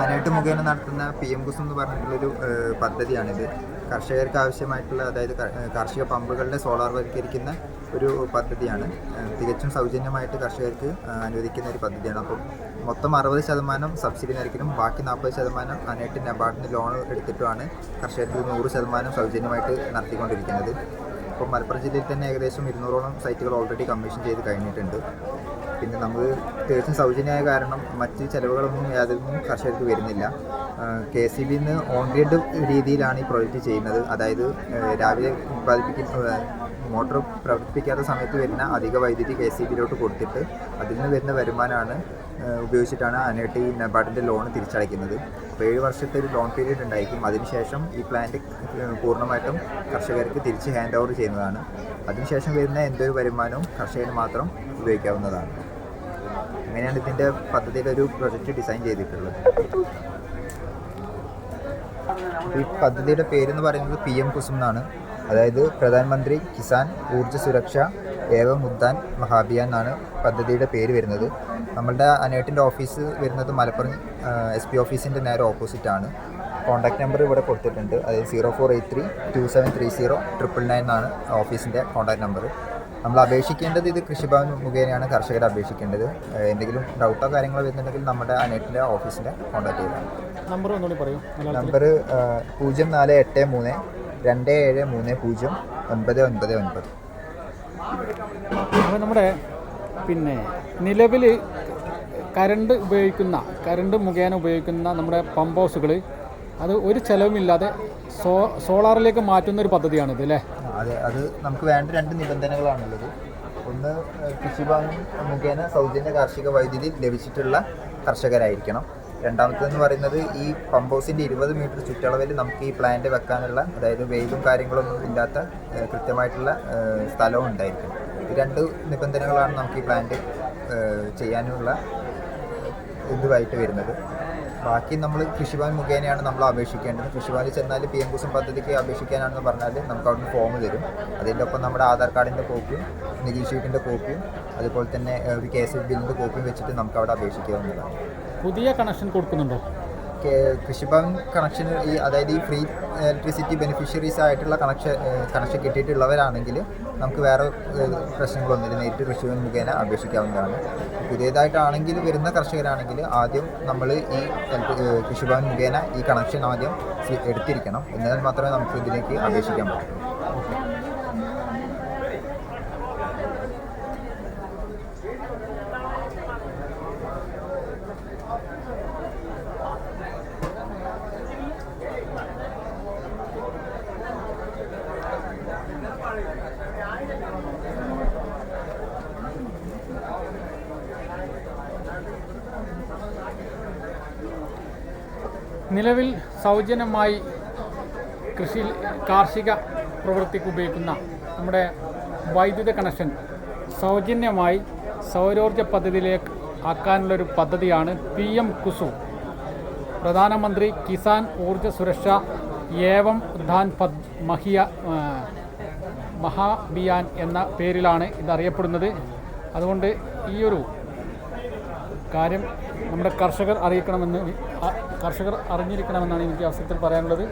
അനേട്ട് മുഖേന നടത്തുന്ന P M Kusum എന്ന് പറഞ്ഞിട്ടുള്ളൊരു പദ്ധതിയാണിത്. കർഷകർക്ക് ആവശ്യമായിട്ടുള്ള അതായത് കാർഷിക പമ്പുകളുടെ സോളാർ വൽക്കരിക്കുന്ന ഒരു പദ്ധതിയാണ്. തികച്ചും സൗജന്യമായിട്ട് കർഷകർക്ക് അനുവദിക്കുന്ന ഒരു പദ്ധതിയാണ്. അപ്പം മൊത്തം അറുപത് ശതമാനം സബ്സിഡി നിരക്കിലും ബാക്കി നാൽപ്പത് ശതമാനം അനായിട്ട് നബാർഡിന് ലോൺ എടുത്തിട്ടുമാണ് കർഷകർക്ക് നൂറ് ശതമാനം സൗജന്യമായിട്ട് നടത്തിക്കൊണ്ടിരിക്കുന്നത്. ഇപ്പം മലപ്പുറം ജില്ലയിൽ തന്നെ ഏകദേശം ഇരുന്നൂറോളം സൈറ്റുകൾ ഓൾറെഡി കമ്മീഷൻ ചെയ്ത് കഴിഞ്ഞിട്ടുണ്ട്. പിന്നെ നമ്മൾ തീർച്ചയായും സൗജന്യമായ കാരണം മറ്റ് ചിലവുകളൊന്നും യാതൊന്നും കർഷകർക്ക് വരുന്നില്ല. കെ സി ബിന്ന് ഓൺ ഗ്രിഡ് രീതിയിലാണ് ഈ പ്രൊജക്റ്റ് ചെയ്യുന്നത്. അതായത് രാവിലെ ഉത്പാദിപ്പിക്കുന്ന മോട്ടോർ പ്രവർത്തിപ്പിക്കാത്ത സമയത്ത് വരുന്ന അധിക വൈദ്യുതി കെ സി ബിയിലോട്ട് കൊടുത്തിട്ട് അതിൽ നിന്ന് വരുന്ന വരുമാനമാണ് ഉപയോഗിച്ചിട്ടാണ് അനേട്ട് നബാർഡിന്റെ ലോൺ തിരിച്ചടയ്ക്കുന്നത്. അപ്പോൾ ഏഴ് വർഷത്തെ ഒരു ലോൺ പീരീഡ് ഉണ്ടായിരിക്കും. അതിനുശേഷം ഈ പ്ലാന്റ് പൂർണമായിട്ടും കർഷകർക്ക് തിരിച്ച് ഹാൻഡ് ഓവർ ചെയ്യുന്നതാണ്. അതിനുശേഷം വരുന്ന എന്തൊരു വരുമാനവും കർഷകന് മാത്രം ഉപയോഗിക്കാവുന്നതാണ്. അങ്ങനെയാണ് ഇതിന്റെ പദ്ധതിയിൽ ഒരു പ്രൊജക്റ്റ് ഡിസൈൻ ചെയ്തിട്ടുള്ളത്? ഈ പദ്ധതിയുടെ പേരെന്ന് പറയുന്നത് പി എം കുസും എന്നാണ്. അതായത് പ്രധാനമന്ത്രി കിസാൻ ഊർജ സുരക്ഷ ഏവം ഉദ്ദാൻ മഹാഭിയാൻ എന്നാണ് പദ്ധതിയുടെ പേര് വരുന്നത്. നമ്മളുടെ അനേട്ടിന്റെ ഓഫീസ് വരുന്നത് മലപ്പുറം എസ് പി ഓഫീസിന്റെ നേരെ ഓപ്പോസിറ്റ് ആണ്. കോൺടാക്ട് നമ്പർ ഇവിടെ കൊടുത്തിട്ടുണ്ട്. അതായത് zero four eight three two seven three zero triple nine എന്നാണ് ഓഫീസിന്റെ കോൺടാക്ട് നമ്പർ നമ്മൾ അപേക്ഷിക്കേണ്ടത് ഇത് കൃഷിഭവൻ മുഖേനയാണ് കർഷകർ അപേക്ഷിക്കേണ്ടത്. എന്തെങ്കിലും ഡൗട്ടോ കാര്യങ്ങളോ വരുന്നുണ്ടെങ്കിൽ നമ്മുടെ അനേറ്റിന്റെ ഓഫീസിന്റെ കോൺടാക്ട് ചെയ്താൽ നമ്പർ ഒന്നുകൂടി പറയൂ. നമ്പർ പൂജ്യം നാല് എട്ട് മൂന്ന് രണ്ട് ഏഴ് മൂന്ന് പൂജ്യം ഒൻപത് ഒൻപത് ഒൻപത്. അപ്പോൾ നമ്മുടെ പിന്നെ നിലവിൽ കരണ്ട് ഉപയോഗിക്കുന്ന കരണ്ട് മുഖേന ഉപയോഗിക്കുന്ന നമ്മുടെ പമ്പ് ഹൗസുകൾ അത് ഒരു ചിലവുമില്ലാതെ സോ സോളാറിലേക്ക് മാറ്റുന്ന ഒരു പദ്ധതിയാണിത് അല്ലേ? അതെ അത് നമുക്ക് വേണ്ട രണ്ട് നിബന്ധനകളാണുള്ളത്. ഒന്ന് കൃഷിഭവൻ മുഖേന സൗജന്യ കാർഷിക വൈദ്യുതി ലഭിച്ചിട്ടുള്ള കർഷകരായിരിക്കണം. രണ്ടാമത്തെന്ന് പറയുന്നത് ഈ പമ്പ് ഹൗസിന്റെ ഇരുപത് മീറ്റർ ചുറ്റളവിൽ നമുക്ക് ഈ പ്ലാന്റ് വെക്കാനുള്ള അതായത് വെയിലും കാര്യങ്ങളൊന്നും ഇല്ലാത്ത കൃത്യമായിട്ടുള്ള സ്ഥലവും ഉണ്ടായിരിക്കണം. ഈ രണ്ട് നിബന്ധനകളാണ് നമുക്ക് ഈ പ്ലാന്റ് ചെയ്യാനുള്ള ഇതുമായിട്ട് വരുന്നത്. ബാക്കി നമ്മൾ കൃഷിഭവൻ മുഖേനയാണ് നമ്മൾ അപേക്ഷിക്കേണ്ടത്. കൃഷിഭവനിൽ ചെന്നാൽ പി എം കുസും പദ്ധതിക്ക് അപേക്ഷിക്കാനാണെന്ന് പറഞ്ഞാൽ നമുക്ക് അവിടുന്ന് ഫോം തരും. അതിന്റെ ഒപ്പം നമ്മുടെ ആധാർ കാർഡിന്റെ കോപ്പിയും നികുതി ഷീറ്റിന്റെ കോപ്പിയും അതുപോലെ തന്നെ ഒരു കെ എസ് ബില്ലിന്റെ കോപ്പിയും വെച്ചിട്ട് നമുക്ക് അവിടെ അപേക്ഷിക്കാവുന്നതാണ്. പുതിയ കണക്ഷൻ കൊടുക്കുന്നുണ്ടോ? കൃഷിഭവൻ കണക്ഷൻ ഈ അതായത് ഈ ഫ്രീ ഇലക്ട്രിസിറ്റി ബെനിഫിഷ്യറീസ് ആയിട്ടുള്ള കണക്ഷൻ കണക്ഷൻ കിട്ടിയിട്ടുള്ളവരാണെങ്കിൽ നമുക്ക് വേറെ പ്രശ്നങ്ങളൊന്നും പ്രശ്നങ്ങളൊന്നുമില്ല. നേരിട്ട് കൃഷിഭവൻ മുഖേന അപേക്ഷിക്കാവുന്നതാണ്. പുതിയതായിട്ടാണെങ്കിൽ വരുന്ന കർഷകരാണെങ്കിൽ ആദ്യം നമ്മൾ ഈ കൃഷിഭവൻ മുഖേന ഈ കണക്ഷൻ ആദ്യം എടുത്തിരിക്കണം. എന്നാൽ മാത്രമേ നമുക്ക് ഇതിലേക്ക് അപേക്ഷിക്കാൻ പറ്റൂ. നിലവിൽ സൗജന്യമായി കൃഷി കാർഷിക പ്രവൃത്തിക്ക് ഉപയോഗിക്കുന്ന നമ്മുടെ വൈദ്യുത കണക്ഷൻ സൗജന്യമായി സൗരോർജ പദ്ധതിയിലേക്ക് ആക്കാനുള്ളൊരു പദ്ധതിയാണ് പി എം കുസു. പ്രധാനമന്ത്രി കിസാൻ ഊർജ സുരക്ഷ ഏവം ഉദ്ധാൻ പദ് മഹിയ മഹാബിയാൻ എന്ന പേരിലാണ് ഇതറിയപ്പെടുന്നത്. അതുകൊണ്ട് ഈ ഒരു കാര്യം നമ്മുടെ കർഷകർ അറിയിക്കണമെന്ന് കർഷകർ അറിഞ്ഞിരിക്കണമെന്നാണ് എനിക്ക് അവസരത്തിൽ പറയാനുള്ളത്.